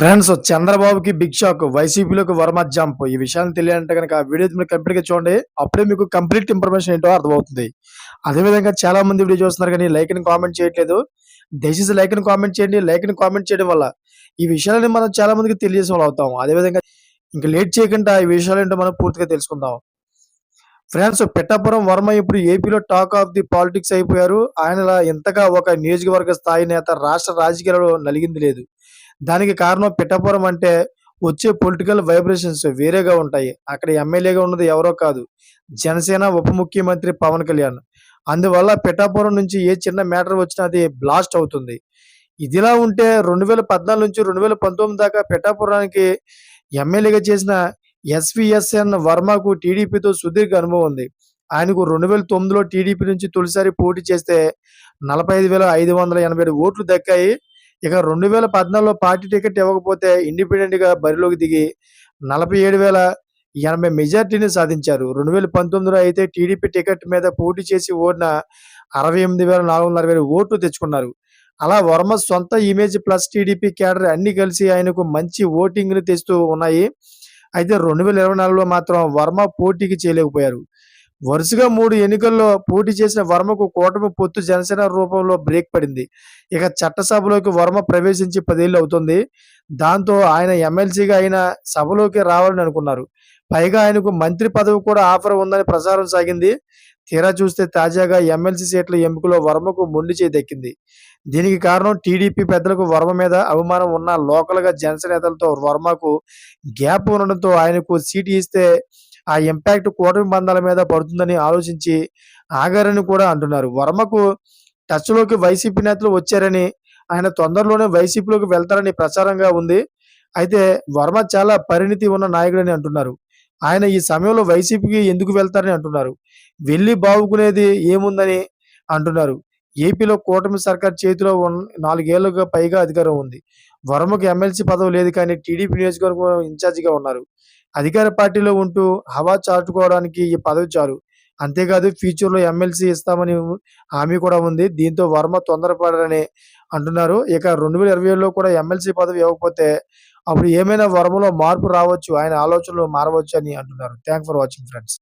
Friends చంద్రబాబుకి big shock వైసీపీలోకి Varma jump ఈ విషయాన్ని తెలియాలంటే కనుక వీడియో మీరు కంప్లీట్గా చూడండి. అప్పుడే మీకు కంప్లీట్ ఇన్ఫర్మేషన్ ఏంటో అర్థమవుతుంది. అదేవిధంగా చాలా మంది వీడియో చూస్తున్నారు కానీ లైక్ని కామెంట్ చేయట్లేదు. దయచేసి లైక్ని కామెంట్ చేయండి. లైక్ని కామెంట్ చేయడం వల్ల ఈ విషయాలని మనం చాలా మందికి తెలియజేసే వాళ్ళు అవుతాం. అదేవిధంగా ఇంకా లేట్ చేయకుండా ఈ విషయాలు ఏంటో మనం పూర్తిగా తెలుసుకుందాం. ఫ్రెండ్స్ పిఠాపురం వర్మ ఇప్పుడు ఏపీలో టాక్ ఆఫ్ ది పాలిటిక్స్ అయిపోయారు. ఆయన ఇంతగా ఒక నియోజకవర్గ స్థాయి నేత రాష్ట్ర రాజకీయాలలో నలిగింది లేదు. దానికి కారణం పిఠాపురం అంటే వచ్చే పొలిటికల్ వైబ్రేషన్స్ వేరేగా ఉంటాయి. అక్కడ ఎమ్మెల్యేగా ఉన్నది ఎవరో కాదు. జనసేన ఉప ముఖ్యమంత్రి పవన్ కళ్యాణ్. అందువల్ల పిఠాపురం నుంచి ఏ చిన్న మ్యాటర్ వచ్చినా అది బ్లాస్ట్ అవుతుంది. ఇదిలా ఉంటే రెండు వేల పద్నాలుగు నుంచి రెండు వేల పంతొమ్మిది దాకా పిఠాపురానికి ఎమ్మెల్యేగా చేసిన ఎస్విఎస్ఎన్ వర్మకు టీడీపీతో సుదీర్ఘ అనుభవం ఉంది. ఆయనకు రెండు వేల తొమ్మిదిలో టీడీపీ నుంచి తొలిసారి పోటీ చేస్తే నలభై ఐదు వేల ఐదు వందల ఎనభై ఏడు ఓట్లు దక్కాయి. ఇక రెండు వేల పద్నాలుగులో పార్టీ టికెట్ ఇవ్వకపోతే ఇండిపెండెంట్గా బరిలోకి దిగి నలభై ఏడు వేల ఎనభై మెజార్టీని సాధించారు. రెండు వేల పంతొమ్మిదిలో అయితే టీడీపీ టికెట్ మీద పోటీ చేసి ఓడిన అరవై ఎనిమిది వేల నాలుగు వందల అరవై ఓట్లు తెచ్చుకున్నారు. అలా వర్మ సొంత ఇమేజ్ ప్లస్ టీడీపీ క్యాడర్ అన్ని కలిసి ఆయనకు మంచి ఓటింగ్ని తెస్తూ ఉన్నాయి. అయితే రెండు వేల ఇరవై నాలుగులో మాత్రం వర్మ పోటీకి చేయలేకపోయారు వరుసగా మూడు ఎన్నికల్లో పోటీ చేసిన వర్మకు కూటమి పొత్తు జనసేన రూపంలో బ్రేక్ పడింది. ఇక చట్టసభలోకి వర్మ ప్రవేశించి పదేళ్ళు అవుతుంది. దాంతో ఆయన ఎమ్మెల్సీగా ఆయన సభలోకి రావాలని అనుకున్నారు. పైగా ఆయనకు మంత్రి పదవి కూడా ఆఫర్ ఉందని ప్రచారం సాగింది. తీరా చూస్తే తాజాగా ఎమ్మెల్సీ సీట్ల ఎంపికలో వర్మకు మొండి చేయి దక్కింది. దీనికి కారణం టీడీపీ పెద్దలకు వర్మ మీద అవమానం ఉన్న లోకల్గా జనసేన నేతలతో వర్మకు గ్యాప్ ఉండడంతో ఆయనకు సీటు ఇస్తే ఆ ఇంపాక్ట్ కూటమి బంధాల మీద పడుతుందని ఆలోచించి ఆగారని కూడా అంటున్నారు. వర్మకు టచ్లోకి వైసీపీ నేతలు వచ్చారని ఆయన తొందరలోనే వైసీపీలోకి వెళ్తారని ప్రచారంగా ఉంది. అయితే వర్మ చాలా పరిణితి ఉన్న నాయకుడని అంటున్నారు. ఆయన ఈ సమయంలో వైసీపీకి ఎందుకు వెళ్తారని అంటున్నారు. వెళ్ళి బాగుకునేది ఏముందని అంటున్నారు. ఏపీలో కూటమి సర్కార్ చేతిలో నాలుగేళ్ళుగా పైగా అధికారం ఉంది. వర్మకు ఎమ్మెల్సీ పదవి లేదు కానీ టీడీపీ నియోజకవర్గం ఇన్ఛార్జిగా ఉన్నారు. అధికార పార్టీలో ఉంటూ హవా చాటుకోవడానికి ఈ పదవి చాలు. అంతేకాదు ఫ్యూచర్లో ఎమ్మెల్సీ ఇస్తామని హామీ కూడా ఉంది. దీంతో వర్మ తొందరపడారని అంటున్నారు. ఇక రెండు వేల ఇరవై ఏడులో కూడా ఎమ్మెల్సీ పదవి ఇవ్వకపోతే అప్పుడు ఏమైనా వర్మలో మార్పు రావచ్చు ఆయన ఆలోచనలు మారవచ్చు అని అంటున్నారు. Thank for watching friends